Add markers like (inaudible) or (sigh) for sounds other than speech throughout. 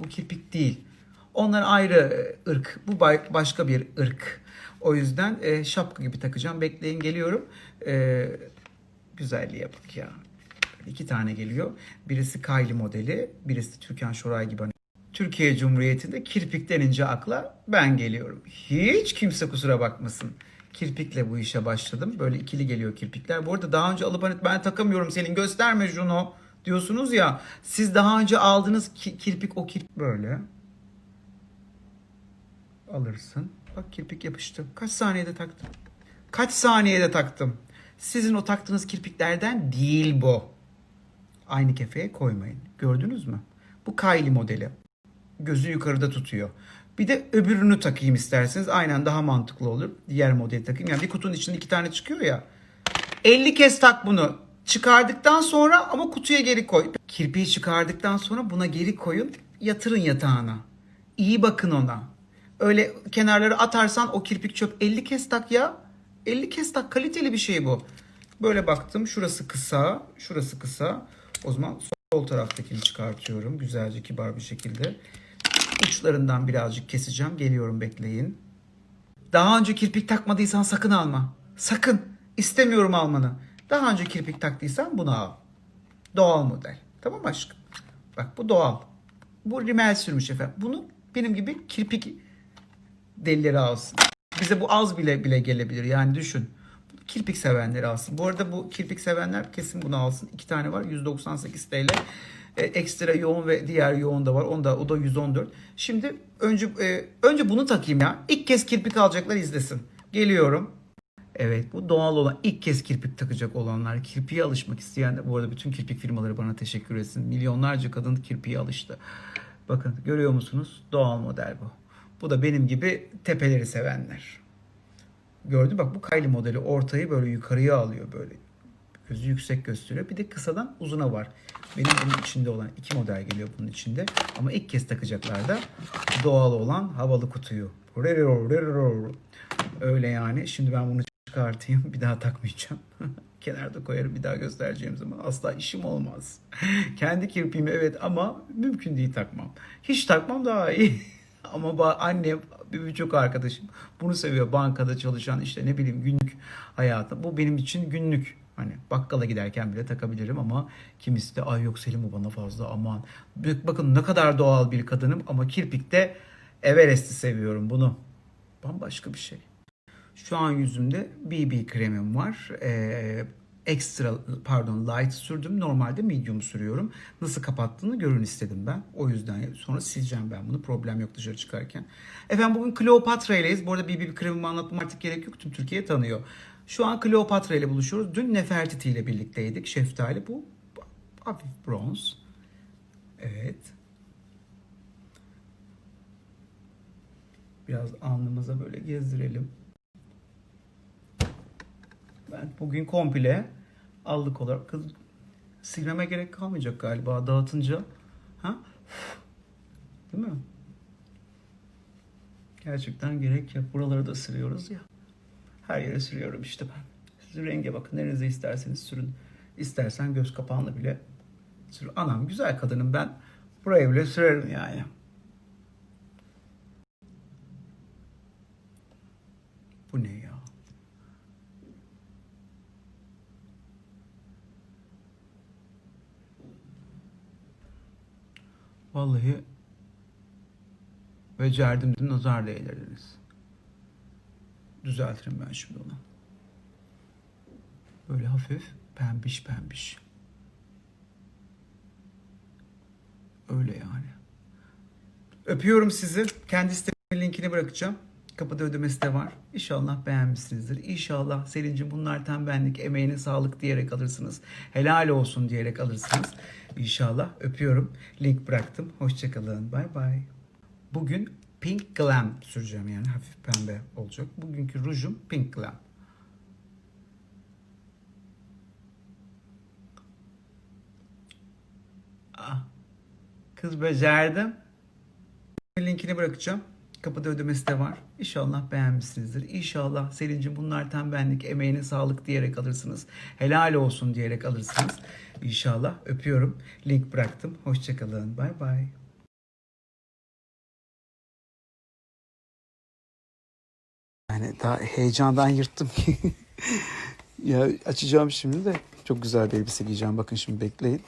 bu kirpik değil. Onlar ayrı ırk. Bu başka bir ırk. O yüzden e, şapka gibi takacağım. Bekleyin geliyorum. E, güzelliğe bak ya. İki tane geliyor. Birisi Kylie modeli. Birisi Türkan Şoray gibi. Hani Türkiye Cumhuriyeti'nde kirpik denince akla ben geliyorum. Hiç kimse kusura bakmasın. Kirpikle bu işe başladım. Böyle ikili geliyor kirpikler. Bu arada daha önce alıp hani ben takamıyorum senin gösterme şunu diyorsunuz ya. Siz daha önce aldığınız ki- kirpik o kirpik böyle. Alırsın. Bak kirpik yapıştı. Kaç saniyede taktım? Kaç saniyede taktım? Sizin o taktığınız kirpiklerden değil bu. Aynı kefeye koymayın. Gördünüz mü? Bu Kylie modeli. Gözü yukarıda tutuyor. Bir de öbürünü takayım isterseniz. Aynen daha mantıklı olur. Diğer modeli takayım. Yani bir kutunun içinde iki tane çıkıyor ya. 50 kez tak bunu. Çıkardıktan sonra ama kutuya geri koy. Kirpiği çıkardıktan sonra buna geri koyun. Yatırın yatağına. İyi bakın ona. Öyle kenarları atarsan o kirpik çöp 50 kez tak ya. 50 kez tak kaliteli bir şey bu. Böyle baktım şurası kısa, şurası kısa. O zaman sol taraftakini çıkartıyorum güzelce kibar bir şekilde. Uçlarından birazcık keseceğim. Geliyorum bekleyin. Daha önce kirpik takmadıysan sakın alma. Sakın. İstemiyorum almanı. Daha önce kirpik taktıysan bunu al. Doğal model. Tamam aşkım? Bak bu doğal. Bu rimel sürmüş efendim. Bunu benim gibi kirpik delileri alsın. Bize bu az bile bile gelebilir. Yani düşün. Kirpik sevenleri alsın. Bu arada bu kirpik sevenler kesin bunu alsın. İki tane var. 198 TL. E, ekstra yoğun ve diğer yoğun da var. Onda o da 114. Şimdi önce e, önce bunu takayım ya. İlk kez kirpik alacaklar izlesin. Geliyorum. Evet bu doğal olan ilk kez kirpik takacak olanlar kirpiğe alışmak isteyen bu arada bütün kirpik firmaları bana teşekkür etsin. Milyonlarca kadın kirpiğe alıştı. Bakın görüyor musunuz? Doğal model bu. Bu da benim gibi tepeleri sevenler. Gördün bak bu Kylie modeli ortayı böyle yukarıya alıyor böyle. Gözü yüksek gösteriyor. Bir de kısadan uzuna var. Benim bunun içinde olan iki model geliyor bunun içinde. Ama ilk kez takacaklar da doğal olan havalı kutuyu. Öyle yani. Şimdi ben bunu çıkartayım. Bir daha takmayacağım. (laughs) Kenarda koyarım bir daha göstereceğim zaman. Asla işim olmaz. (laughs) Kendi kirpiğimi evet ama mümkün değil takmam. Hiç takmam daha iyi. (laughs) ama annem bir birçok arkadaşım bunu seviyor. Bankada çalışan işte ne bileyim günlük hayatı. Bu benim için günlük. Hani bakkala giderken bile takabilirim ama kimisi de ay yok Selim bu bana fazla aman. Bak- Bakın ne kadar doğal bir kadınım ama kirpikte Everest'i seviyorum bunu. Bambaşka bir şey. Şu an yüzümde BB kremim var. Ee, ekstra pardon light sürdüm. Normalde medium sürüyorum. Nasıl kapattığını görün istedim ben. O yüzden sonra sileceğim ben bunu. Problem yok dışarı çıkarken. Efendim bugün Kleopatra ileyiz. Bu arada BB kremimi anlatmam artık gerek yok. Tüm Türkiye tanıyor. Şu an Kleopatra ile buluşuyoruz. Dün Nefertiti ile birlikteydik. Şeftali bu hafif bronz. Evet. Biraz alnımıza böyle gezdirelim. Ben bugün komple aldık olarak kız silmeme gerek kalmayacak galiba dağıtınca. Ha? Değil mi? Gerçekten gerek yok. Buraları da sürüyoruz ya. Her yere sürüyorum işte ben. Siz renge bakın. Nerenize isterseniz sürün. İstersen göz kapağını bile sür. Anam güzel kadınım ben. Buraya bile sürerim yani. Bu ne ya? Vallahi becerdim dedim nazar değdirdiniz. Düzeltirim ben şimdi onu. Böyle hafif pembiş pembiş. Öyle yani. Öpüyorum sizi. Kendi linkini bırakacağım. Kapıda ödemesi de var. İnşallah beğenmişsinizdir. İnşallah Selin'cim bunlar tembellik, emeğine sağlık diyerek alırsınız. Helal olsun diyerek alırsınız. İnşallah öpüyorum. Link bıraktım. Hoşçakalın. Bay bay. Bugün Pink Glam süreceğim yani hafif pembe olacak. Bugünkü rujum Pink Glam. Ah, kız becerdim. Linkini bırakacağım. Kapıda ödemesi de var. İnşallah beğenmişsinizdir. İnşallah Selin'cim bunlar tam benlik emeğine sağlık diyerek alırsınız. Helal olsun diyerek alırsınız. İnşallah öpüyorum. Link bıraktım. Hoşçakalın. Bay bay. Yani daha heyecandan yırttım ki. (laughs) ya açacağım şimdi de çok güzel bir elbise giyeceğim. Bakın şimdi bekleyin.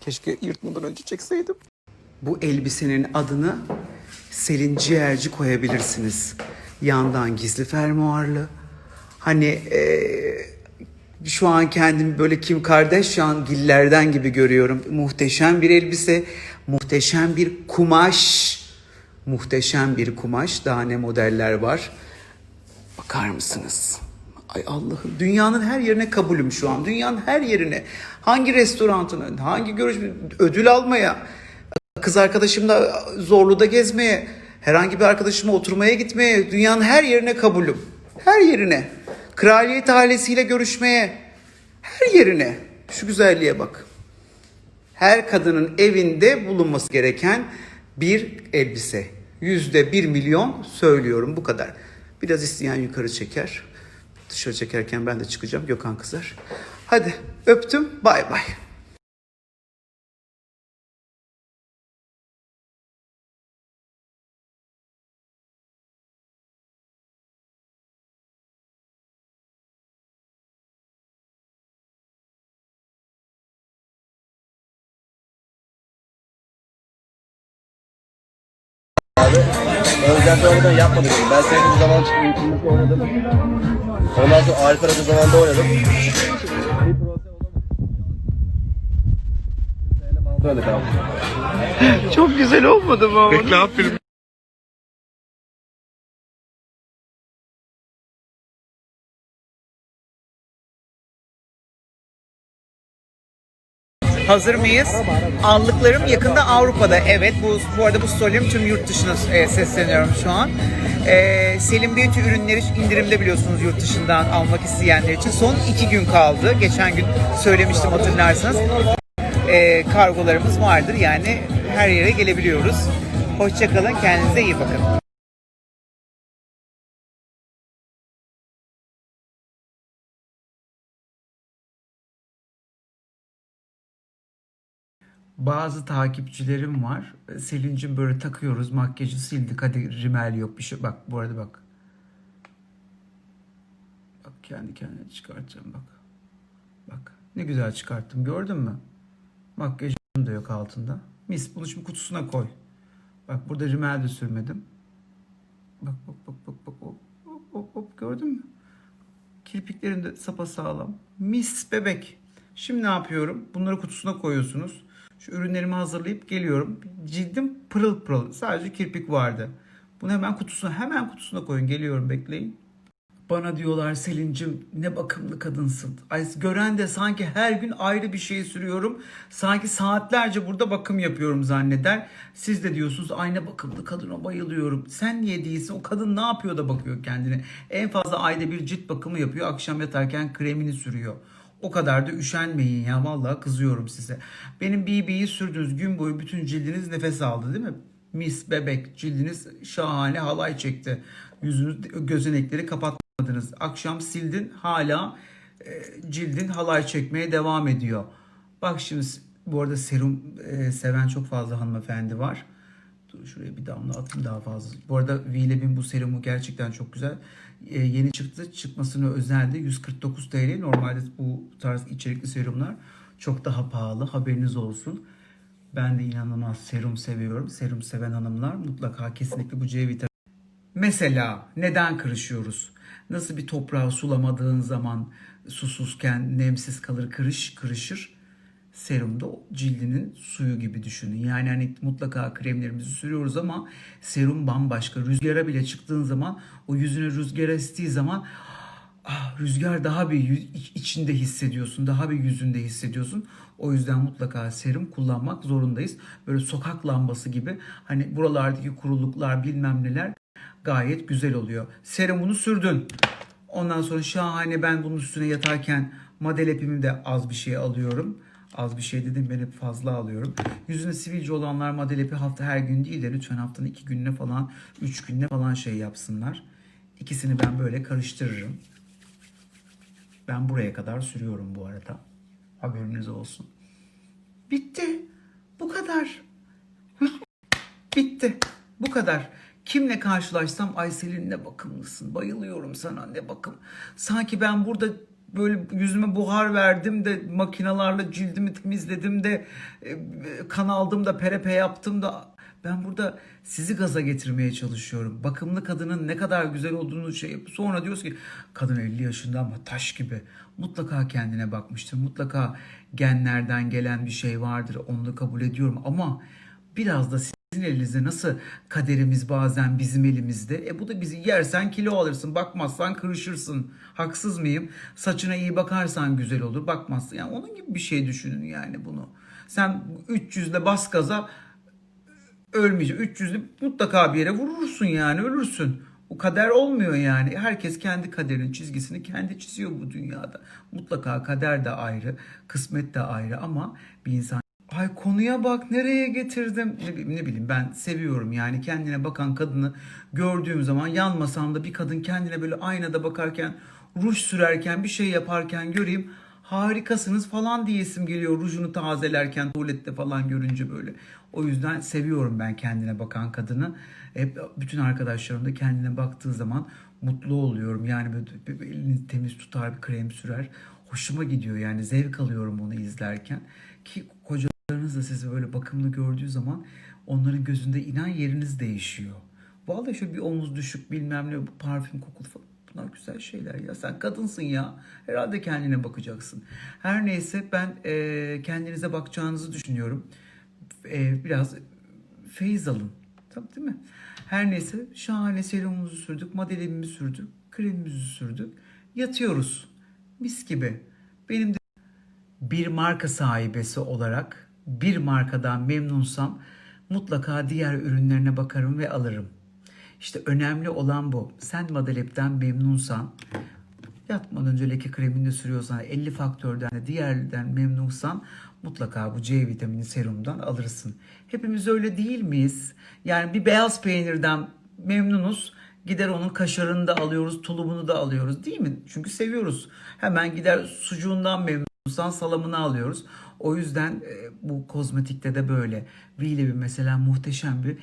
Keşke yırtmadan önce çekseydim. Bu elbisenin adını Selin Ciğerci koyabilirsiniz. Yandan gizli fermuarlı. Hani eee, şu an kendimi böyle Kim Kardashian gillerden gibi görüyorum. Muhteşem bir elbise, muhteşem bir kumaş. Muhteşem bir kumaş. Daha ne modeller var. Bakar mısınız? Ay Allah'ım dünyanın her yerine kabulüm şu an. Dünyanın her yerine. Hangi restorantına, hangi görüşme, ödül almaya, kız arkadaşımla Zorlu'da gezmeye, herhangi bir arkadaşıma oturmaya gitmeye, dünyanın her yerine kabulüm. Her yerine. Kraliyet ailesiyle görüşmeye, her yerine. Şu güzelliğe bak. Her kadının evinde bulunması gereken bir elbise. Yüzde bir milyon söylüyorum bu kadar. Biraz isteyen yukarı çeker. Dışarı çekerken ben de çıkacağım. Gökhan kızar. Hadi öptüm. Bay bay. Özden sonradan yapmadı dedim. Ben senin bir zaman çıktım, YouTube'da oynadım. Ondan sonra Arif Aracı zamanda oynadım. Böyle. Çok güzel olmadı mı? Reklam filmi. Hazır mıyız? Aldıklarım yakında Avrupa'da. Evet bu bu arada bu story'im tüm yurt dışına e, sesleniyorum şu an. E, Selim Beauty ürünleri indirimde biliyorsunuz yurt dışından almak isteyenler için. Son iki gün kaldı. Geçen gün söylemiştim hatırlarsanız. E, kargolarımız vardır yani her yere gelebiliyoruz. Hoşçakalın kendinize iyi bakın. Bazı takipçilerim var. Selin'cim böyle takıyoruz. Makyajı sildik. Hadi rimel yok bir şey. Bak bu arada bak. Bak kendi kendine çıkartacağım bak. Bak ne güzel çıkarttım gördün mü? Makyajım da yok altında. Mis bunu şimdi kutusuna koy. Bak burada rimel de sürmedim. Bak bak bak bak bak hop hop hop, gördün mü? Kirpiklerim de sapasağlam. Mis bebek. Şimdi ne yapıyorum? Bunları kutusuna koyuyorsunuz. Şu ürünlerimi hazırlayıp geliyorum. Cildim pırıl pırıl. Sadece kirpik vardı. Bunu hemen kutusuna hemen kutusuna koyun. Geliyorum bekleyin. Bana diyorlar Selin'cim ne bakımlı kadınsın. Ay, gören de sanki her gün ayrı bir şey sürüyorum. Sanki saatlerce burada bakım yapıyorum zanneder. Siz de diyorsunuz ay ne bakımlı kadına bayılıyorum. Sen niye değilsin? O kadın ne yapıyor da bakıyor kendine? En fazla ayda bir cilt bakımı yapıyor. Akşam yatarken kremini sürüyor. O kadar da üşenmeyin ya vallahi kızıyorum size. Benim BB'yi sürdüğünüz gün boyu bütün cildiniz nefes aldı değil mi? Mis bebek cildiniz şahane halay çekti. Yüzünüz gözenekleri kapatmadınız. Akşam sildin hala e, cildin halay çekmeye devam ediyor. Bak şimdi bu arada serum e, seven çok fazla hanımefendi var. Dur şuraya bir damla atayım daha fazla. Bu arada Vileb'in bu serumu gerçekten çok güzel. Ee, yeni çıktı. Çıkmasına özeldi. 149 TL. Normalde bu tarz içerikli serumlar çok daha pahalı. Haberiniz olsun. Ben de inanılmaz serum seviyorum. Serum seven hanımlar mutlaka kesinlikle bu C vitamini. Mesela neden kırışıyoruz? Nasıl bir toprağı sulamadığın zaman susuzken nemsiz kalır, kırış, kırışır serumda cildinin suyu gibi düşünün. Yani hani mutlaka kremlerimizi sürüyoruz ama serum bambaşka. Rüzgara bile çıktığın zaman o yüzüne rüzgar estiği zaman ah, rüzgar daha bir içinde hissediyorsun. Daha bir yüzünde hissediyorsun. O yüzden mutlaka serum kullanmak zorundayız. Böyle sokak lambası gibi hani buralardaki kuruluklar bilmem neler gayet güzel oluyor. Serumunu sürdün. Ondan sonra şahane ben bunun üstüne yatarken madelepimi de az bir şey alıyorum. Az bir şey dedim ben hep fazla alıyorum. Yüzüne sivilce olanlar madelepi hafta her gün değil de lütfen haftanın iki gününe falan, üç gününe falan şey yapsınlar. İkisini ben böyle karıştırırım. Ben buraya kadar sürüyorum bu arada. Haberiniz olsun. Bitti. Bu kadar. (laughs) Bitti. Bu kadar. Kimle karşılaşsam ay Selin ne bakımlısın. Bayılıyorum sana ne bakım. Sanki ben burada böyle yüzüme buhar verdim de makinalarla cildimi temizledim de e, kan aldım da perepe yaptım da ben burada sizi gaza getirmeye çalışıyorum. Bakımlı kadının ne kadar güzel olduğunu şey sonra diyoruz ki kadın 50 yaşında ama taş gibi. Mutlaka kendine bakmıştır. Mutlaka genlerden gelen bir şey vardır. Onu da kabul ediyorum ama biraz da sizin elinizde nasıl kaderimiz bazen bizim elimizde. E bu da bizi yersen kilo alırsın, bakmazsan kırışırsın. Haksız mıyım? Saçına iyi bakarsan güzel olur, bakmazsın. Yani onun gibi bir şey düşünün yani bunu. Sen 300'le bas gaza ölmeyecek. 300'lü mutlaka bir yere vurursun yani ölürsün. O kader olmuyor yani. Herkes kendi kaderin çizgisini kendi çiziyor bu dünyada. Mutlaka kader de ayrı, kısmet de ayrı ama bir insan Ay konuya bak nereye getirdim. Ne, bileyim- ne bileyim ben seviyorum yani kendine bakan kadını gördüğüm zaman yanmasam da bir kadın kendine böyle aynada bakarken ruj sürerken bir şey yaparken göreyim harikasınız falan diyesim geliyor rujunu tazelerken tuvalette falan görünce böyle. O yüzden seviyorum ben kendine bakan kadını. Hep bütün arkadaşlarım da kendine baktığı zaman mutlu oluyorum. Yani böyle elini temiz tutar bir krem sürer. Hoşuma gidiyor yani zevk alıyorum onu izlerken. Ki kocalarınız da sizi böyle bakımlı gördüğü zaman onların gözünde inan yeriniz değişiyor. Vallahi şöyle bir omuz düşük bilmem ne parfüm kokulu falan. Bunlar güzel şeyler ya. Sen kadınsın ya. Herhalde kendine bakacaksın. Her neyse ben e, kendinize bakacağınızı düşünüyorum. E, biraz feyiz alın. Tabii değil mi? Her neyse şahane serumumuzu sürdük, modelimizi sürdük, kremimizi sürdük. Yatıyoruz. Mis gibi. Benim de bir marka sahibesi olarak bir markadan memnunsam mutlaka diğer ürünlerine bakarım ve alırım. İşte önemli olan bu. Sen Madelep'ten memnunsan, yatmadan önce leke kremini de sürüyorsan, 50 faktörden de diğerden memnunsan mutlaka bu C vitamini serumdan alırsın. Hepimiz öyle değil miyiz? Yani bir beyaz peynirden memnunuz. Gider onun kaşarını da alıyoruz, tulumunu da alıyoruz değil mi? Çünkü seviyoruz. Hemen gider sucuğundan memnunsan salamını alıyoruz. O yüzden e, bu kozmetikte de böyle. Vile bir mesela muhteşem bir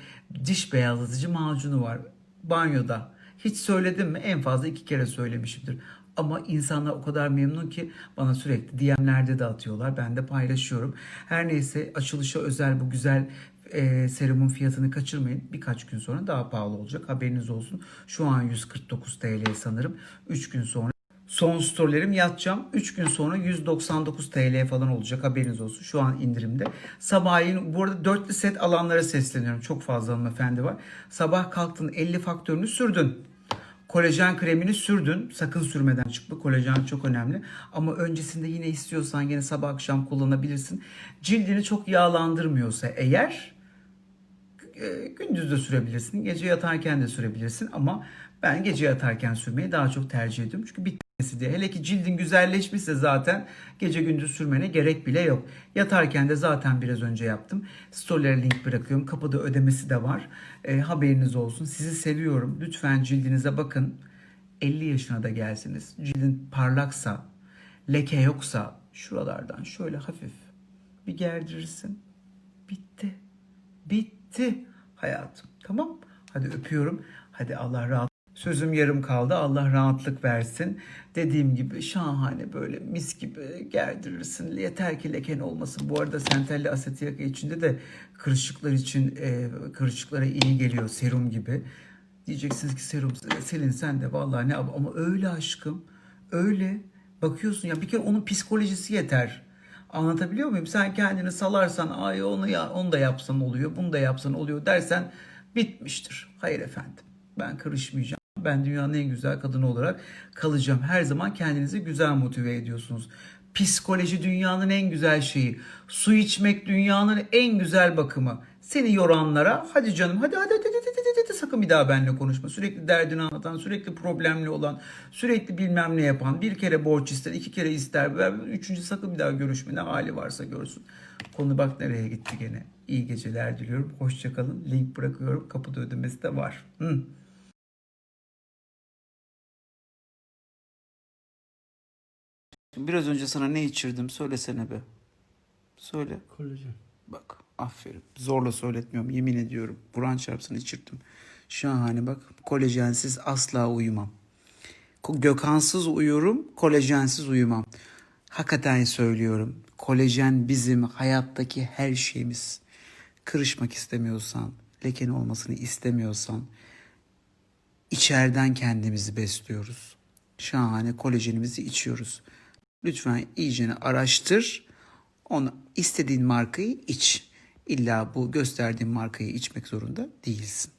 diş beyazlatıcı macunu var banyoda. Hiç söyledim mi? En fazla iki kere söylemişimdir. Ama insanlar o kadar memnun ki bana sürekli DM'lerde de atıyorlar. Ben de paylaşıyorum. Her neyse açılışa özel bu güzel e, serumun fiyatını kaçırmayın. Birkaç gün sonra daha pahalı olacak. Haberiniz olsun. Şu an 149 TL sanırım. 3 gün sonra Son storylerim yatacağım. 3 gün sonra 199 TL falan olacak haberiniz olsun. Şu an indirimde. Sabahleyin bu arada dörtlü set alanlara sesleniyorum. Çok fazla hanımefendi var. Sabah kalktın 50 faktörünü sürdün. Kolajen kremini sürdün. Sakın sürmeden çık. Bu kolajen çok önemli. Ama öncesinde yine istiyorsan yine sabah akşam kullanabilirsin. Cildini çok yağlandırmıyorsa eğer e, gündüz de sürebilirsin. Gece yatarken de sürebilirsin ama ben gece yatarken sürmeyi daha çok tercih ediyorum. Çünkü bitmesi diye. Hele ki cildin güzelleşmişse zaten gece gündüz sürmene gerek bile yok. Yatarken de zaten biraz önce yaptım. Storylere link bırakıyorum. Kapıda ödemesi de var. E, haberiniz olsun. Sizi seviyorum. Lütfen cildinize bakın. 50 yaşına da gelsiniz. Cildin parlaksa, leke yoksa şuralardan şöyle hafif bir gerdirirsin. Bitti. Bitti hayatım. Tamam? Hadi öpüyorum. Hadi Allah rahat. Sözüm yarım kaldı. Allah rahatlık versin. Dediğim gibi şahane böyle mis gibi gerdirirsin. Yeter ki leken olmasın. Bu arada sentelli asetiyaka içinde de kırışıklar için e, kırışıklara iyi geliyor serum gibi. Diyeceksiniz ki serum Selin sen de vallahi ne ama öyle aşkım. Öyle. Bakıyorsun ya bir kere onun psikolojisi yeter. Anlatabiliyor muyum? Sen kendini salarsan ay onu ya onu da yapsan oluyor, bunu da yapsan oluyor dersen bitmiştir. Hayır efendim. Ben karışmayacağım. Ben dünyanın en güzel kadını olarak kalacağım. Her zaman kendinizi güzel motive ediyorsunuz. Psikoloji dünyanın en güzel şeyi. Su içmek dünyanın en güzel bakımı. Seni yoranlara hadi canım hadi hadi hadi hadi, hadi, hadi, sakın bir daha benimle konuşma. Sürekli derdini anlatan, sürekli problemli olan, sürekli bilmem ne yapan, bir kere borç ister, iki kere ister, üçüncü sakın bir daha görüşme ne hali varsa görsün. Konu bak nereye gitti gene. İyi geceler diliyorum. Hoşçakalın. Link bırakıyorum. Kapıda ödemesi de var. Hı. Biraz önce sana ne içirdim? Söylesene be. Söyle. Kolajen. Bak aferin. Zorla söyletmiyorum yemin ediyorum. Buran çarpsın içirdim. Şahane bak. Kolajensiz asla uyumam. Gökhansız uyurum, kolajensiz uyumam. Hakikaten söylüyorum. Kolajen bizim hayattaki her şeyimiz. Kırışmak istemiyorsan, leken olmasını istemiyorsan içeriden kendimizi besliyoruz. Şahane kolajenimizi içiyoruz. Lütfen iyicene araştır. Onu istediğin markayı iç. İlla bu gösterdiğin markayı içmek zorunda değilsin.